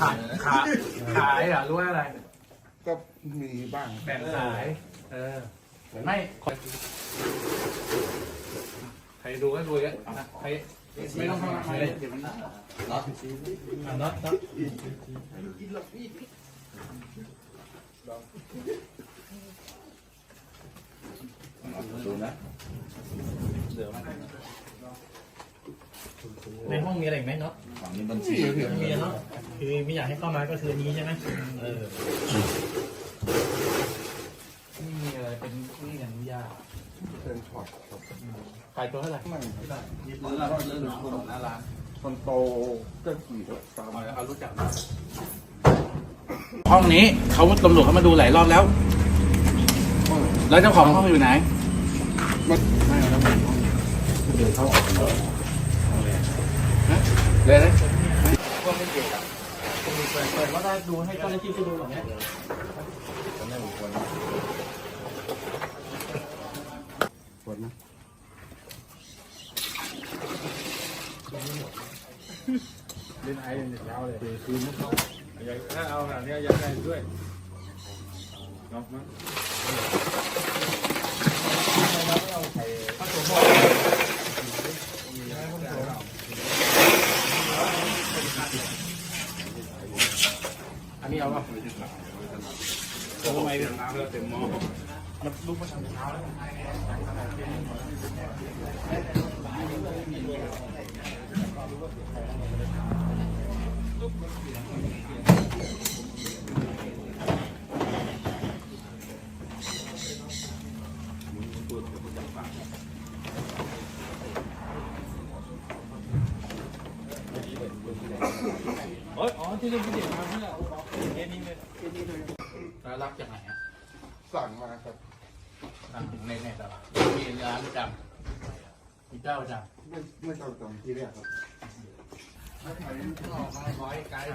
ขายขายขายเหรอรู้ว่าอะไร ก็มีบ้าง แบ่งขาย เออ ไม่ใครดูก็ดูเยอะนะใครไม่ต้องเข้ามาใครเลยเดี๋ยวมันน็อตน็อตน็อตดูนะในห้องมีอะไรอีกไหมเนาะ ฝั่งนี้บัญชีไม่มีเนาะ คือไม่อยากให้เข้ามาก็คือนี้ใช่ไหมเออนี่มีอะไรเป็นนี่อย่างยากเป็นช็อตครับขายตัวเท่าไหร่ไม่เรื่องเราเรื่องของหน้าร้านคนโตก็ขี่รถตามเอารู้จักห้องนี้เขาตำรวจเขามาดูหลายรอบแล้ว แล้วเจ้าของห้องอยู่ไหนเดินเข้าออกเลยนะเเปิดเปิดว่าได้ดูให้เจ้าหน้าที่ไปดูอย่างเงี้ยปวดนะเล่นไอ้เล่นยาวเลยคืนเขาถ้าเอาแบบนี้ยังไงด้วยเนาะอั นนี้เอาป่ะโอ้ไม่น้ำแล้วเต็มหม้อมันลุกมาทำเช้าแล้วเฮ้ยอ๋อที่เล่นพิเศษมาเพื่อ เกมนี้เลยเกมนี้เลยแล้วรับจากไหนอะสั่งมาครับสั่งในเน็ตเหรอมีร้านประจำมีเจ้าประจำไม่ไม่ต้องจำที่แรกครับร้อยไกด์